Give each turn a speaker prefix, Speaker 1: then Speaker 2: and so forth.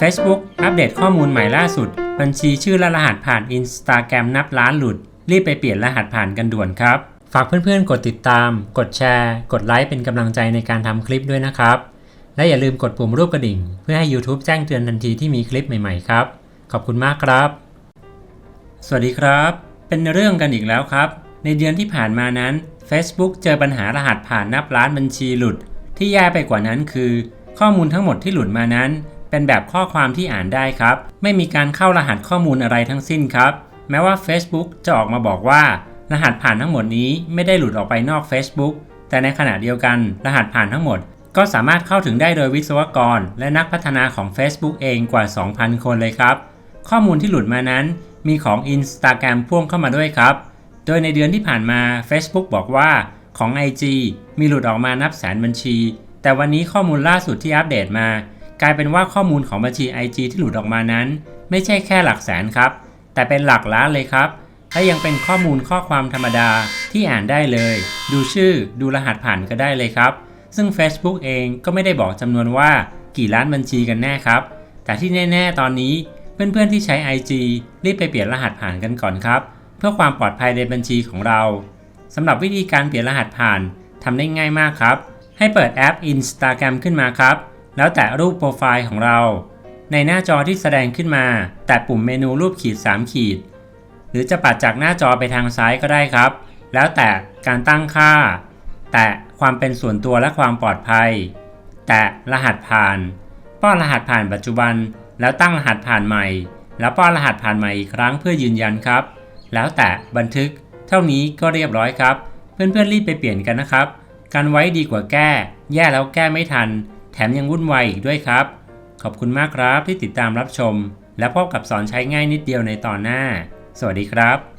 Speaker 1: Facebook อัปเดตข้อมูลใหม่ล่าสุด บัญชีชื่อและรหัสผ่าน Instagram นับล้านหลุด รีบไปเปลี่ยนรหัสผ่านกันด่วนครับ ฝากเพื่อนๆ กดติดตาม กดแชร์ กดไลค์เป็นกำลังใจในการทำคลิปด้วยนะครับ และอย่าลืมกดปุ่มรูปกระดิ่ง เพื่อให้ YouTube แจ้งเตือนทันทีที่มีคลิปใหม่ๆครับ ขอบคุณมากครับ สวัสดีครับ เป็นเรื่องกันอีกแล้วครับ ในเดือนที่ผ่านมานั้น Facebook เจอปัญหารหัสผ่านนับล้านบัญชีหลุด ที่แย่ไปกว่านั้นคือ ข้อมูลทั้งหมดที่หลุดมานั้น เป็นแบบข้อความที่อ่านได้ครับ ไม่มีการเข้ารหัสข้อมูลอะไรทั้งสิ้นครับ แม้ว่า Facebook จะออกมาบอกว่า รหัสผ่านทั้งหมดนี้ไม่ได้หลุดออกไปนอก Facebook แต่ในขณะเดียวกัน รหัสผ่านทั้งหมด ก็สามารถเข้าถึงได้โดยวิศวกร และนักพัฒนาของ Facebook เองกว่า 2,000 คนเลยครับ ข้อมูลที่หลุดมานั้นมีของ Instagram พ่วงเข้ามาด้วยครับ โดยในเดือนที่ผ่านมา Facebook บอกว่าของ IG มีหลุดออกมานับแสนบัญชี แต่วันนี้ข้อมูลล่าสุดที่อัปเดตมา กลายเป็นว่าข้อมูลของบัญชี IG ที่หลุดออกมานั้น ไม่ใช่แค่หลักแสนครับ แต่เป็นหลักล้านเลยครับและยังเป็นข้อมูลข้อความธรรมดาที่อ่านได้เลย ดูชื่อดูรหัสผ่านก็ได้เลยครับ ซึ่ง Facebook เองก็ไม่ได้บอกจำนวนว่ากี่ล้านบัญชีกันแน่ครับ แต่ที่แน่ๆตอนนี้เพื่อนๆที่ใช้ IG รีบไปเปลี่ยนรหัสผ่านกันก่อนครับ เพื่อความปลอดภัยในบัญชีของเราสำหรับวิธีการเปลี่ยนรหัสผ่านทำได้ง่ายมากครับ ให้เปิดแอป Instagram ขึ้นมาครับ แล้วแตะรูปโปรไฟล์ของเรา ในหน้าจอที่แสดงขึ้นมา แตะปุ่มเมนูรูปขีด 3 ขีด หรือจะปัดจากหน้าจอไปทางซ้ายก็ได้ครับ แล้วแต่การตั้งค่า แตะความเป็นส่วนตัวและความปลอดภัย แตะรหัสผ่าน ป้อนรหัสผ่านปัจจุบัน แล้วตั้งรหัสผ่านใหม่ แล้วป้อนรหัสผ่านใหม่อีกครั้งเพื่อยืนยันครับ แล้วแตะบันทึก เท่านี้ก็เรียบร้อยครับ เพื่อนๆรีบไปเปลี่ยนกันนะครับ การไว้ดีกว่าแก้ แย่แล้วแก้ไม่ทัน แถมยังวุ่นวายอีกด้วยครับ ขอบคุณมากครับที่ติดตามรับชม และพบกับสอนใช้ง่ายนิดเดียวในตอนหน้า สวัสดีครับ